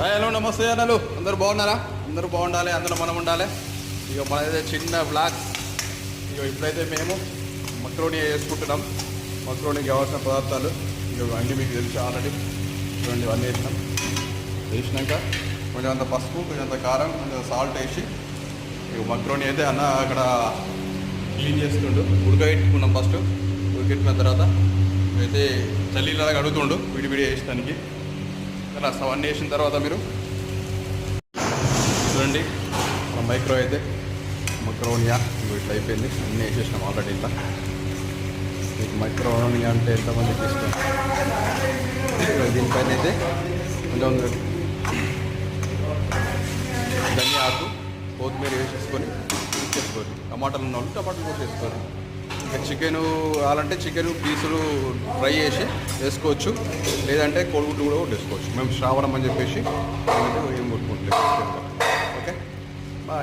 Hi hello నమస్తే అన్నలు. అందరూ బాగున్నారా? అందరూ బాగుండాలి అందరూ మనం ఉండాలి. ఇక మనదైతే చిన్న బ్లాక్ ఇక ఇప్పుడైతే మేము మక్రోని వేసుకుంటున్నాం. మక్రోనికి కావాల్సిన పదార్థాలు. ఇక అన్నీ మీకు తెలుసు ఆల్రెడీ చూడండి ఇవన్నీ వేసినాం. వేసినాక కొంచెం అంత పసుపు కొంచెం అంత కారం కొంచెం సాల్ట్ వేసి ఇక మక్రోని అయితే అన్న అక్కడ క్లీన్ చేస్తుండు. ఉడకబెట్టుకున్నాం ఫస్ట్ ఉడకెట్టిన తర్వాత అయితే చల్లీలాగా అడుగుతుండు. విడి విడి వేసడానికి ఇలా అవన్నీ వేసిన తర్వాత మీరు? చూడండి. మన మైక్రో అయితే మైక్రోనియా ఇట్లా అయిపోయింది. అన్నీ వేసేసినాం ఆల్రెడీ ఇట్లా. మీకు మైక్రోనియా అంటే ఎంతమందికి ఇష్టం? దీనిపైన అయితే కొంచెం ధనియా ఆకు కొత్తిమీర వేసేసుకొని చేసుకోవాలి టమాటాలు ఉన్న వాళ్ళు టమాటాలు కూడా వేసుకోవాలి ఇక చికెన్ కావాలంటే చికెన్ పీసులు ఫ్రై చేసి వేసుకోవచ్చు. లేదంటే కోడిగుడ్డు కూడా వేసుకోవచ్చు మేము శ్రావణం అని చెప్పేసి ఏం ఈ